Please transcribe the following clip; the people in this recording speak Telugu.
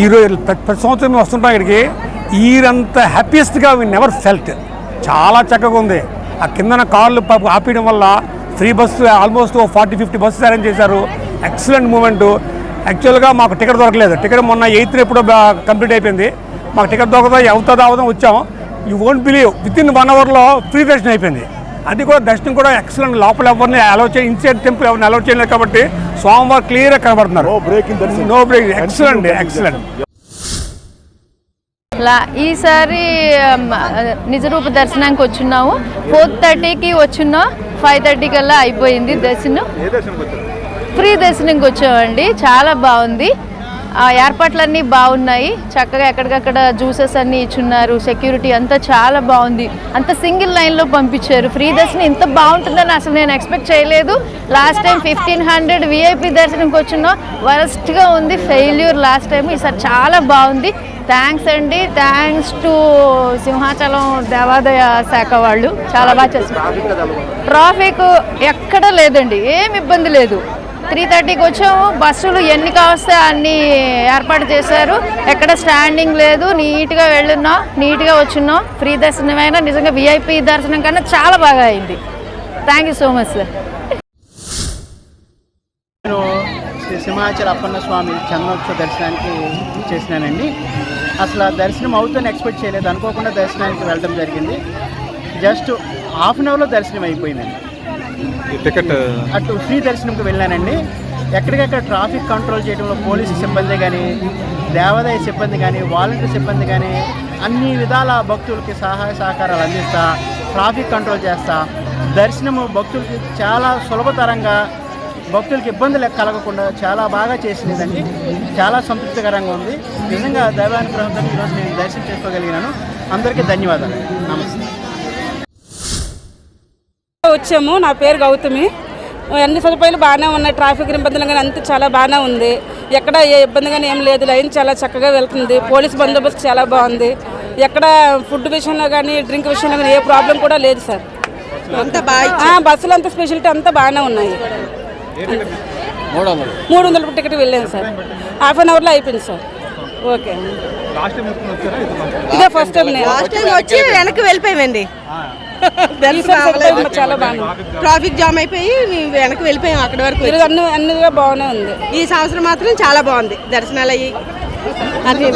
ఈరోజు ప్రతి ప్రతి సంవత్సరం మేము వస్తుంటాం ఇక్కడికి. ఈరంత హ్యాపీయెస్ట్గా వీ నెవర్ ఫెల్ట్ చాలా చక్కగా ఉంది. ఆ కిందన కార్లు ఆపేయడం వల్ల free bus almost forty fifty bus arrange చేశారు. ఎక్సలెంట్ మూమెంట్ యాక్చువల్గా మాకు టికెట్ దొరకలేదు. టికెట్ మొన్న ఎయిత్ ఎప్పుడో కంప్లీట్ అయిపోయింది. మాకు టికెట్ దొరకదా అవుతుందా అవుతుందా వచ్చాం you won't believe with in one అవర్లో ఫ్రీ దర్శనం అయిపోయింది. అది కూడా దర్శనం కూడా ఎక్సలెంట్ లోపల ఎవరిని అలౌ చేయ ఇన్సైడ్ టెంపుల్ ఎవరిని అలౌ చేయలేదు కాబట్టి స్వామివారు క్లియర్గా కనబడుతున్నారు. నో బ్రేక్ ఇన్ దర్శనం నో బ్రేక్ ఎక్సలెంట్ ఎక్సలెంట్ లా ఈసారి నిజరూప దర్శనానికి వచ్చున్నాము ఫోర్ థర్టీకి వచ్చున్నాం ఫైవ్ థర్టీ కల్లా అయిపోయింది దర్శనం. ఏ దర్శనంకి వచ్చారు ఫ్రీ దర్శనంకి వచ్చామండి చాలా బాగుంది. ఏర్పాట్లన్నీ బాగున్నాయి. చక్కగా ఎక్కడికక్కడ జ్యూసెస్ అన్నీ ఇచ్చున్నారు. సెక్యూరిటీ అంతా చాలా బాగుంది. అంత సింగిల్ లైన్లో పంపించారు. ఫ్రీ దర్శనం ఇంత బాగుంటుందని అసలు నేను ఎక్స్పెక్ట్ చేయలేదు. Last time fifteen hundred VIP దర్శనంకి వచ్చినా వరస్ట్గా ఉంది. Failure last time. ఈసారి చాలా బాగుంది. థ్యాంక్స్ అండి. థ్యాంక్స్ టు సింహాచలం దేవాదాయ శాఖ వాళ్ళు. చాలా బాగా చేస్తారు ట్రాఫిక్ ఎక్కడ లేదండి. ఏం ఇబ్బంది లేదు. త్రీ థర్టీకి వచ్చాము. బస్సులు ఎన్ని కావస్తే అన్ని ఏర్పాటు చేశారు. ఎక్కడ స్టాండింగ్ లేదు. నీట్గా వెళ్ళున్నాం. నీట్గా వచ్చున్నాం. ఫ్రీ దర్శనమైనా నిజంగా విఐపి దర్శనం కన్నా చాలా బాగా అయింది. Thank you so much sir నేను శ్రీ సింహాచల అప్పన్న స్వామి చందనోత్సవ దర్శనానికి చేసినానండి. అసలు ఆ దర్శనం అవుతుందని ఎక్స్పెక్ట్ చేయలేదు. అనుకోకుండా దర్శనానికి వెళ్ళడం జరిగింది. జస్ట్ హాఫ్ అన్ అవర్లో దర్శనం అయిపోయిందండి. టికెట్ అటు ఫ్రీ దర్శనంకి వెళ్ళానండి. ఎక్కడికక్కడ ట్రాఫిక్ కంట్రోల్ చేయడంలో పోలీసు సిబ్బంది కానీ దేవాదాయ సిబ్బంది కానీ వాలంటీర్ సిబ్బంది కానీ అన్ని విధాల భక్తులకి సహాయ సహకారాలు అందిస్తా ట్రాఫిక్ కంట్రోల్ చేస్తా. దర్శనము భక్తులకి చాలా సులభతరంగా భక్తులకి ఇబ్బందులు కలగకుండా చాలా బాగా చేసినదండి. చాలా సంతృప్తికరంగా ఉంది. నిజంగా దైవానుగ్రహంతో ఈరోజు నేను దర్శనం చేసుకోగలిగినాను. అందరికీ ధన్యవాదాలు. నమస్తే. వచ్చాము. నా పేరు గౌతమి. అన్ని సదుపాయాలు బాగానే ఉన్నాయి. ట్రాఫిక్ ఇబ్బందులు కానీ అంతా చాలా బాగానే ఉంది. ఎక్కడ ఏ ఇబ్బంది కానీ ఏం లేదు. లైన్ చాలా చక్కగా వెళ్తుంది. పోలీస్ బందోబస్తు చాలా బాగుంది. ఎక్కడ ఫుడ్ విషయంలో కానీ డ్రింక్ విషయంలో కానీ ఏ ప్రాబ్లం కూడా లేదు సార్. అంతా బాగా బస్సులు అంతా స్పెషాలిటీ అంతా బాగానే ఉన్నాయి. మూడు వందల టికెట్ వెళ్ళాను సార్. హాఫ్ అన్ అవర్లో అయిపోయింది సార్. ఓకే. ఇది ఫస్ట్ టైం నేను. లాస్ట్ టైం వచ్చి వెనక్కి వెళ్ళిపోయామండి. చాలా బాగుంది. ట్రాఫిక్ జామ్ అయిపోయి వెనక్కి వెళ్ళిపోయాం అక్కడి వరకు అన్ని అన్నిగా బాగానే ఉంది. ఈ సంవత్సరం మాత్రం చాలా బాగుంది. దర్శనాలు అయ్యి. అన్ని